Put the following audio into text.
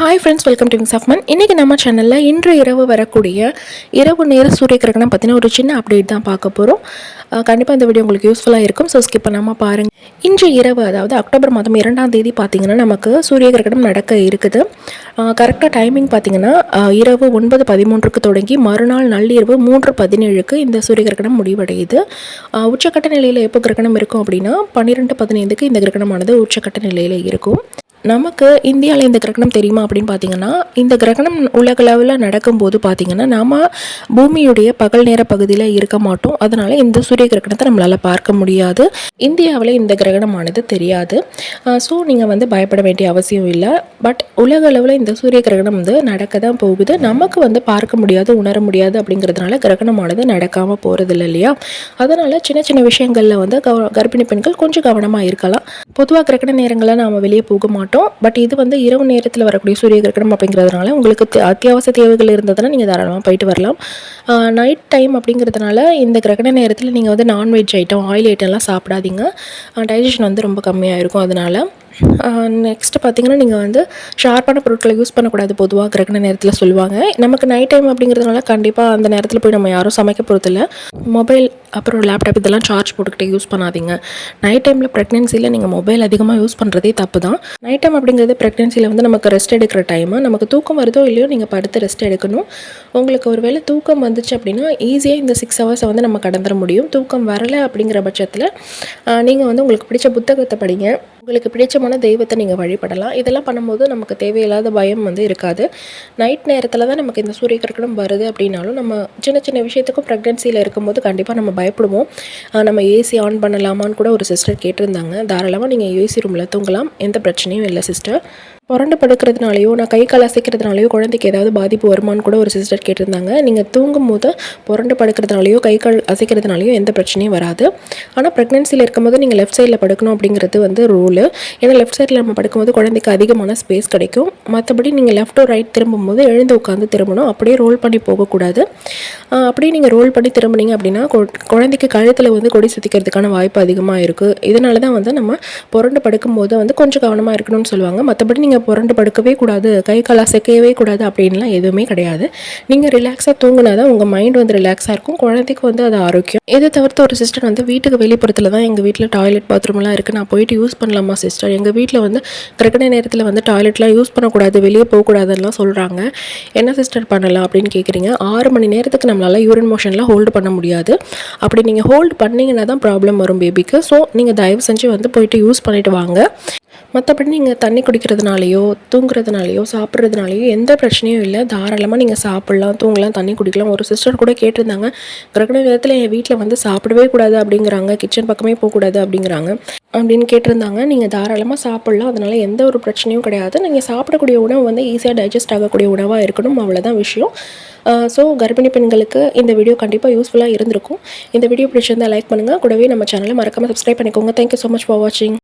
Hi friends welcome to wings of மன் இன்றைக்கி நம்ம சேனலில் இன்று இரவு வரக்கூடிய இரவு நேர சூரிய கிரகணம் பற்றின ஒரு சின்ன அப்டேட் தான் பார்க்க போகிறோம் கண்டிப்பாக இந்த வீடியோ உங்களுக்கு யூஸ்ஃபுல்லாக இருக்கும். ஸோ ஸ்கிப் பண்ணாமல் பாருங்கள் இன்று இரவு அதாவது அக்டோபர் மாதம் இரண்டாம் தேதி பார்த்திங்கன்னா நமக்கு சூரிய கிரகணம் நடக்க இருக்குது. கரெக்டாக டைமிங் பார்த்திங்கன்னா இரவு ஒன்பது பதிமூன்றுக்கு தொடங்கி மறுநாள் நள்ளிரவு மூன்று பதினேழுக்கு இந்த சூரிய கிரகணம் முடிவடையுது உச்சக்கட்ட நிலையில் எப்போ கிரகணம் இருக்கும் அப்படின்னா பன்னிரெண்டு பதினைந்துக்கு இந்த கிரகணமானது உச்சக்கட்ட நிலையில் இருக்கும். நமக்கு இந்தியாவில் இந்த கிரகணம் தெரியுமா அப்படின்னு பார்த்தீங்கன்னா இந்த கிரகணம் உலகளவில் நடக்கும்போது பார்த்திங்கன்னா நாம் பூமியுடைய பகல் நேர பகுதியில் இருக்க மாட்டோம். அதனால் இந்த சூரிய கிரகணத்தை நம்மளால் பார்க்க முடியாது. இந்தியாவில் இந்த கிரகணமானது தெரியாது. ஸோ நீங்கள் வந்து பயப்பட வேண்டிய அவசியம் இல்லை. பட் உலக அளவில் இந்த சூரிய கிரகணம் வந்து நடக்க தான் போகுது. நமக்கு வந்து பார்க்க முடியாது உணர முடியாது அப்படிங்கிறதுனால கிரகணமானது நடக்காமல் போகிறது இல்லை இல்லையா? அதனால் சின்ன சின்ன விஷயங்களில் வந்து கர்ப்பிணி பெண்கள் கொஞ்சம் கவனமாக இருக்கலாம். பொதுவாக கிரகண நேரங்களில் நாம் வெளியே போக மாட்டோம். மாட்டோம் பட் இது வந்து இரவு நேரத்தில் வரக்கூடிய சூரிய கிரகணம் அப்படிங்கிறதுனால உங்களுக்கு அத்தியாவசிய தேவைகள் இருந்ததுன்னா நீங்கள் தாராளமாக போயிட்டு வரலாம். நைட் டைம் அப்படிங்கிறதுனால இந்த கிரகண நேரத்தில் நீங்கள் வந்து நான்வெஜ் ஐட்டம் ஆயில் ஐட்டம்லாம் சாப்பிடாதீங்க. டைஜஷன் வந்து ரொம்ப கம்மியாக இருக்கும் அதனால். நெக்ஸ்ட்டு பார்த்தீங்கன்னா நீங்கள் வந்து ஷார்ப்பான பொருட்களை யூஸ் பண்ணக்கூடாது பொதுவாக கிரகண நேரத்தில் சொல்லுவாங்க. நமக்கு நைட் டைம் அப்படிங்கிறதுனால கண்டிப்பாக அந்த நேரத்தில் போய் நம்ம யாரும் சமைக்க போகிறதில்ல மொபைல் அப்புறம் லேப்டாப் இதெல்லாம் சார்ஜ் போட்டுக்கிட்டே யூஸ் பண்ணாதீங்க. நைட் டைமில் ப்ரெக்னென்சியில் நீங்கள் மொபைல் அதிகமாக யூஸ் பண்ணுறதே தப்பு தான் நைட் டைம் அப்படிங்கிறது ப்ரெக்னென்சியில் வந்து நமக்கு ரெஸ்ட் எடுக்கிற டைமு நமக்கு தூக்கம் வருதோ இல்லையோ நீங்கள் படுத்து ரெஸ்ட் எடுக்கணும். உங்களுக்கு ஒரு வேளை தூக்கம் வந்துச்சு அப்படின்னா ஈஸியாக இந்த சிக்ஸ் ஹவர்ஸை வந்து நம்ம கடந்துட முடியும். தூக்கம் வரலை அப்படிங்கிற பட்சத்தில் நீங்கள் வந்து உங்களுக்கு பிடிச்ச புத்தகத்தை படிங்க. உங்களுக்கு பிடிச்சமான தெய்வத்தை நீங்கள் வழிபடலாம். இதெல்லாம் பண்ணும்போது நமக்கு தேவையில்லாத பயம் வந்து இருக்காது. நைட் நேரத்தில் தான் நமக்கு இந்த சூரிய கிரகணம் வருது அப்படின்னாலும் நம்ம சின்ன சின்ன விஷயத்துக்கும் ப்ரெக்னென்சியில் இருக்கும்போது கண்டிப்பாக நம்ம பயப்படுவோம். நம்ம ஏசி ஆன் பண்ணலாமான்னு கூட ஒரு சிஸ்டர் கேட்டிருந்தாங்க. தாராளமாக நீங்கள் ஏசி ரூமில் தூங்கலாம். எந்த பிரச்சனையும் இல்லை சிஸ்டர் புரண்டு படுக்கிறதுனாலையோ நான் கை கால் அசைக்கிறதுனாலையோ குழந்தைக்கு ஏதாவது பாதிப்பு வருமானு கூட ஒரு சிஸ்டர் கேட்டிருந்தாங்க. நீங்கள் தூங்கும் போது புரண்டு படுக்கிறதுனாலையோ கை கால் அசைக்கிறதுனாலையோ எந்த பிரச்சனையும் வராது. ஆனால் ப்ரெக்னென்சியில் இருக்கும்போது நீங்கள் லெஃப்ட் சைடில் படுக்கணும் அப்படிங்கிறது வந்து ரூலு ஏன்னா லெஃப்ட் சைடில் நம்ம படுக்கும்போது குழந்தைக்கு அதிகமான ஸ்பேஸ் கிடைக்கும். மற்றபடி நீங்கள் லெஃப்ட் ரைட் திரும்பும்போது எழுந்து உட்காந்து திரும்பணும். அப்படியே ரோல் பண்ணி போகக்கூடாது. அப்படியே நீங்கள் ரோல் பண்ணி திரும்பினீங்க அப்படின்னா குழந்தைக்கு கழுத்தில் வந்து கொடி சுற்றிக்கிறதுக்கான வாய்ப்பு அதிகமாக இருக்குது இதனால தான் வந்து நம்ம புரண்டு படுக்கும்போது வந்து கொஞ்சம் கவனமாக இருக்கணும்னு சொல்லுவாங்க. மற்றபடி நீங்கள் புரண்டு படுக்கவே கூடாது கை கால் அசைக்கவே கூடாது அப்படின்லாம் எதுவுமே கிடையாது. நீங்கள் ரிலாக்ஸாக தூங்கினா தான் உங்கள் மைண்ட் வந்து ரிலாக்ஸாக இருக்கும். குழந்தைக்கு வந்து அது ஆரோக்கியம். இதை தவிர்த்து ஒரு சிஸ்டர் வந்து வீட்டுக்கு வெளிப்புறத்தில் தான் எங்கள் வீட்டில் டாய்லெட் பாத்ரூம்லாம் இருக்குது நான் போயிட்டு யூஸ் பண்ணலாமா சிஸ்டர் எங்கள் வீட்டில் வந்து கிரகண நேரத்தில் வந்து டாய்லெட்லாம் யூஸ் பண்ணக்கூடாது வெளியே போகக்கூடாதுலாம் சொல்கிறாங்க என்ன சிஸ்டர் பண்ணலாம் அப்படின்னு கேட்குறீங்க ஆறு மணி நேரத்துக்கு நம்மளால் யூரின் மோஷன்லாம் ஹோல்டு பண்ண முடியாது. அப்படி நீங்கள் ஹோல்டு பண்ணிங்கன்னா தான் ப்ராப்ளம் வரும் பேபிக்கு ஸோ நீங்கள் தயவு செஞ்சு வந்து போயிட்டு யூஸ் பண்ணிவிட்டு வாங்க. மற்றபடி நீங்கள் தண்ணி குடிக்கிறதுனாலையோ தூங்குறதுனாலையோ சாப்பிட்றதுனாலையோ எந்த பிரச்சனையும் இல்லை. தாராளமாக நீங்கள் சாப்பிட்லாம் தூங்கலாம் தண்ணி குடிக்கலாம். ஒரு சிஸ்டர் கூட கேட்டிருந்தாங்க. கிரகண நேரத்தில் என் வீட்டில் வந்து சாப்பிடவே கூடாது அப்படிங்கிறாங்க. கிச்சன் பக்கமே போகக்கூடாது அப்படிங்கிறாங்க. அப்படின்னு கேட்டிருந்தாங்க. நீங்கள் தாராளமாக சாப்பிட்லாம். அதனால் எந்த ஒரு பிரச்சனையும் கிடையாது. நீங்கள் சாப்பிடக்கூடிய உணவு வந்து ஈஸியாக டைஜஸ்ட் ஆகக்கூடிய உணவாக இருக்கணும். அவ்வளோதான் விஷயம். ஸோ கர்ப்பிணி பெண்களுக்கு இந்த வீடியோ கண்டிப்பாக யூஸ்ஃபுல்லாக இருந்திருக்கும். இந்த வீடியோ பிடிச்சிருந்தால் லைக் பண்ணுங்கள் கூடவே நம்ம சேனலை மறக்காமல் சப்ஸ்கிரைப் பண்ணிக்கோங்க. தேங்க்யூ ஸோ மச் ஃபார் வாட்சிங்